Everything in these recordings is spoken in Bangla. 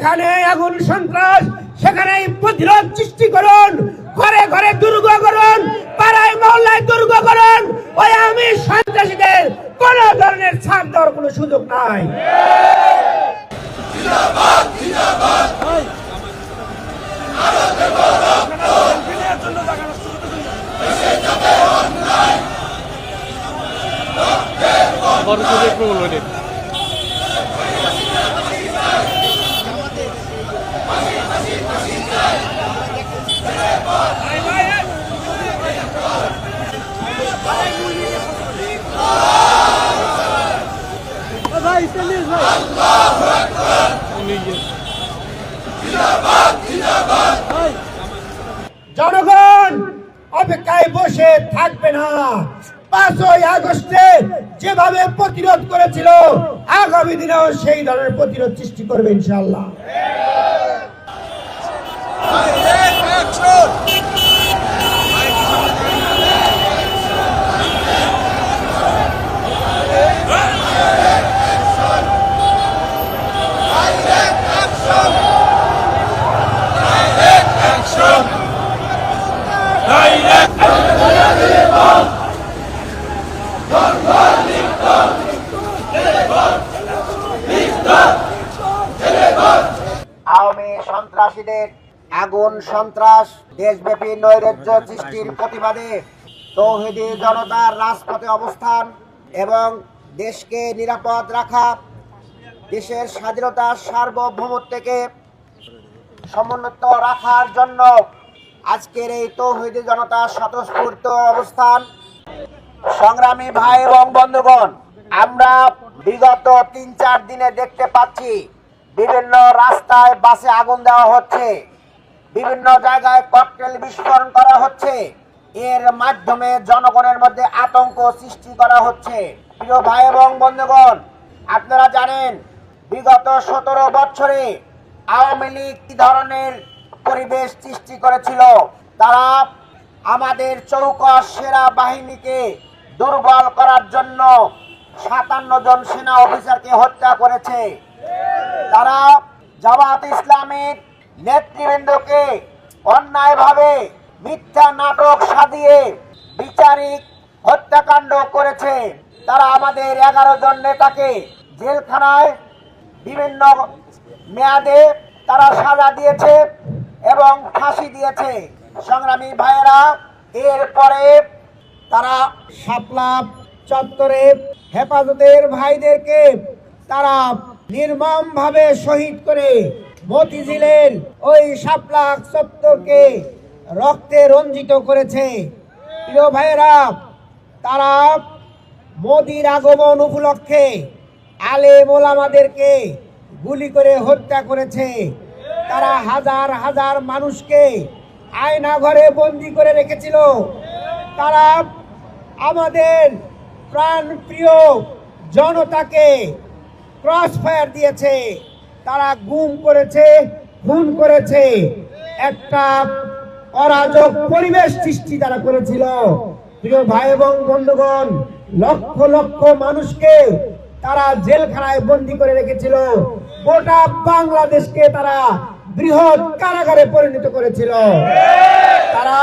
যেখানে আগুন সন্ত্রাস সেখানে প্রতিরোধ সৃষ্টি করুন, ঘরে ঘরে দুর্গ করুন, পাড়ায় মহল্লায় দুর্গ করুন। ওই আমি সন্ত্রাসীদের কোন ধরনের ছাড় দেওয়ার কোনো সুযোগ নাই। জনগণ অপেক্ষায় বসে থাকবে না পাঁচই আগস্টে যেভাবে প্রতিরোধ করেছিল আগামী দিনেও সেই ধরনের প্রতিরোধ সৃষ্টি করবে ইনশাল্লাহ আওয়ামী সন্ত্রাসীদের আগুন, সন্ত্রাস, দেশব্যাপী নৈরাজ্য সৃষ্টির প্রতিবাদে তৌহিদি জনতার রাজপথে অবস্থান এবং দেশকে নিরাপদ রাখা, দেশের স্বাধীনতা সার্বভৌমত্বকে সমুন্নত রাখার জন্য আজকের এই তৌহিদি জনতার স্বতঃস্ফূর্ত অবস্থান। সংগ্রামী ভাই এবং বন্ধুগণ, আমরা বিগত তিন চার দিনে দেখতে পাচ্ছি বিভিন্ন রাস্তায় বাসে আগুন দেওয়া হচ্ছে। বিভিন্ন জায়গায় ককটেল বিস্ফোরণ করা হচ্ছে। এর মাধ্যমে জনগণের মধ্যে আতঙ্ক সৃষ্টি করা হচ্ছে। প্রিয় ভাই এবং বন্ধুগণ, আপনারা জানেন, বিগত সতেরো বছরে আওয়ামী লীগ কি ধরনের পরিবেশ সৃষ্টি করেছিল? তারা আমাদের চৌকস সেরা বাহিনীকে দুর্বল করার জন্য সাতান্ন জন সেনা অফিসারকে হত্যা করেছে। তারা জামাত ইসলামের নেতৃবৃন্দকে অন্যায়ভাবে মিথ্যা নাটক সাজিয়ে বিচারিক হত্যাকাণ্ড করেছে। তারা আমাদের এগারো জন নেতাকে জেলখানায় বিভিন্ন মেয়াদে তারা সাজা দিয়েছে এবং ফাঁসি দিয়েছে। সংগ্রামী ভাইয়েরা, এরপরে তারা শাপলা চত্বরে হেফাজতের ভাইদেরকে তারা নির্মম ভাবে শহীদ করে মতিঝিলের ওই শাপলা চত্বরকে রক্তে রঞ্জিত করেছে। প্রিয় ভাইয়েরা, তারা মোদির আগমন উপলক্ষে আলে মোলামাদেরকে গুলি করে হত্যা করেছে। তারা হাজার হাজার মানুষকে আয়না ঘরে বন্দি করে রেখেছিল। তারা আমাদের প্রাণ প্রিয় জনতাকে ক্রস ফায়ার দিয়েছে। তারা গুম করেছে, খুন করেছে। একটা অরাজক পরিবেশ সৃষ্টি তারা করেছিল। প্রিয় ভাই এবং বন্ধুগণ, লক্ষ লক্ষ মানুষকে তারা জেলখানায় বন্দি করে রেখেছিল। গোটা বাংলাদেশকে তারা বৃহৎ কারাগারে পরিণত করেছিল। তারা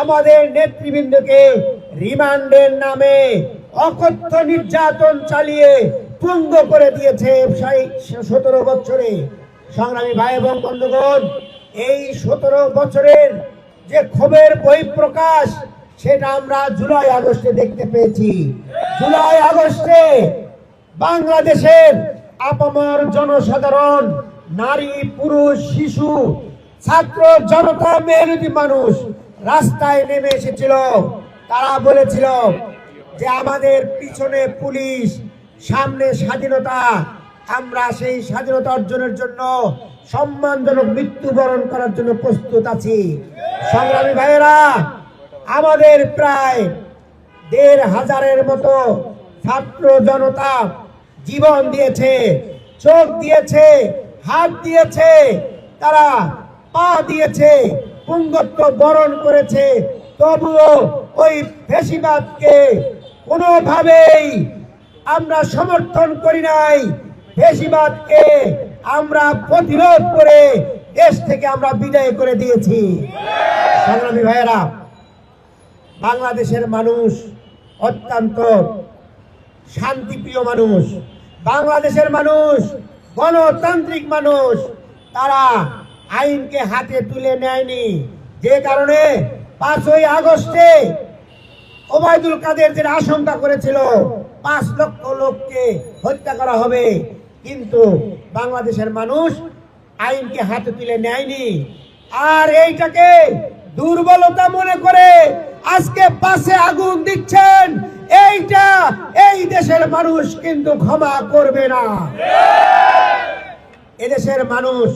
আমাদের নেতৃবৃন্দকে রিমান্ডের নামে অকথ্য নির্যাতন চালিয়ে পুঙ্গ করে দিয়েছে সতেরো বছরে। সংগ্রামী ভাই এবং বন্ধুগণ, এই সতেরো বছরের যে ক্ষোভের বহিঃপ্রকাশ, সেটা আমরা জুলাই আগস্টে দেখতে পেয়েছি। জুলাই আগস্টে বাংলাদেশের আপামর জনসাধারণ, নারী, পুরুষ, শিশু, ছাত্র জনতা, মেহনতি মানুষ রাস্তায় নেমে এসেছিল। তারা বলেছিল যে আমাদের পিছনে পুলিশ সামনে স্বাধীনতা, আমরা সেই স্বাধীনতা অর্জনের জন্য সম্মানজনক মৃত্যুবরণ করার জন্য প্রস্তুত আছি। সংগ্রামী ভাইয়েরা, আমাদের প্রায় দেড় হাজারের মতো ছাত্র জনতা জীবন দিয়েছে, চোখ দিয়েছে, হাত দিয়েছে, তারা পা দিয়েছে, পুঙ্গত্ব বরণ করেছে। তবুও ওই ফেসিবাদকে কোনোভাবেই আমরা সমর্থন করি নাই। ফেসিবাদকে আমরা প্রতিরোধ করে দেশ থেকে আমরা বিদায় করে দিয়েছি। সংগ্রামী ভাইয়েরা, বাংলাদেশের মানুষ অত্যন্ত শান্তিপ্রিয় মানুষ। বাংলাদেশের মানুষ গণতান্ত্রিক মানুষ। তারা আইনকে হাতে তুলে নেয়নি। যে কারণে পাঁচই আগস্টে ওবায়দুল কাদের যে আশঙ্কা করেছিল, পাঁচ লক্ষ লোককে হত্যা করা হবে। কিন্তু বাংলাদেশের মানুষ আইনকে হাতে তুলে নেয়নি। আর এইটাকে দুর্বলতা মনে করে আজকে পাশে আগুন দিচ্ছেন। এইটা এই দেশের মানুষ কিন্তু ক্ষমা করবে না। এদেশের মানুষ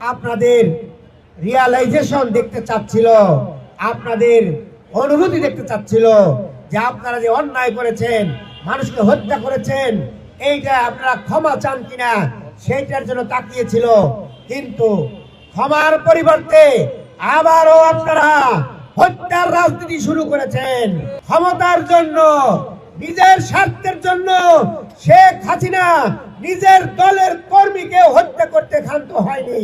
আপনাদের রিয়ালাইজেশন দেখতে চাচ্ছিল। আপনাদের অনুভূতি দেখতে চাচ্ছিল যে আপনারা যে অন্যায় করেছেন, মানুষকে হত্যা করেছেন, এইটা আপনারা ক্ষমা চান কিনা, সেইটার জন্য তাকিয়েছিল। কিন্তু ক্ষমার পরিবর্তে আবারও আপনারা হত্যার রাজনীতি শুরু করেছেন। ক্ষমতার জন্য, নিজের স্বার্থের জন্য শেখ হাসিনা নিজের দলের কর্মীকে হত্যা করতে ক্ষান্ত হয়নি।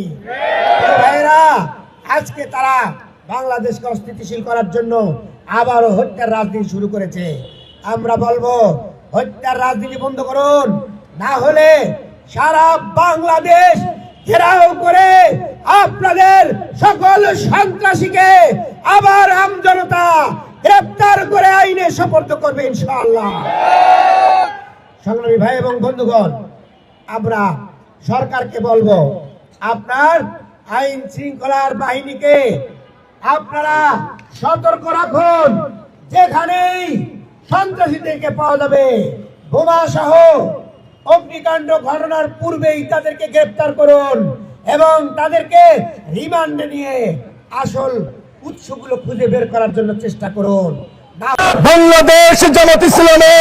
আজকে তারা বাংলাদেশকে অস্থিতিশীল করার জন্য আবারও হত্যার রাজনীতি শুরু করেছে। আমরা বলব, হত্যার রাজনীতি বন্ধ করুন, না হলে সারা বাংলাদেশ ঘেরাও করে আপনাদের সকল সন্ত্রাসীকে আবার আমজনতা গ্রেপ্তার করে আইনে সোপর্দ করবে ইনশাআল্লাহ। সংগ্রামী ভাই এবং বন্ধুগণ, আমরা সরকারকে বলব, আপনার আইন শৃঙ্খলার বাহিনীকে আপনারা সতর্ক রাখুন। যেখানেই সন্ত্রাসীদেরকে পাওয়া যাবে বোমা সহ অগ্নিকাণ্ড ঘটনার পূর্বেই তাদেরকে গ্রেপ্তার করুন এবং তাদেরকে রিমান্ডে নিয়ে আসল উৎসগুলো খুঁজে বের করার জন্য চেষ্টা করুন। বাংলাদেশ জামাত ইসলামে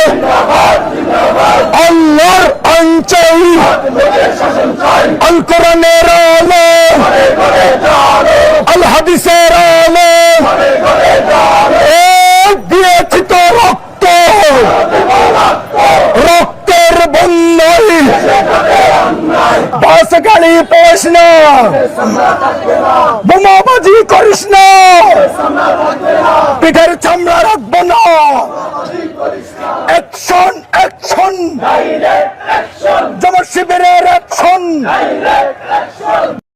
আল্লাহর অঞ্চল আল কোরআনের আলো আল হাদিসের আলো এক দিয়েছি তো রক্ত রক্তের বন্যায় বাস পোষ না বোমাবাজি করিস না পিঠের চামড়া রাখব না। অ্যাকশন অ্যাকশন জমা শিবিরের অ্যাকশন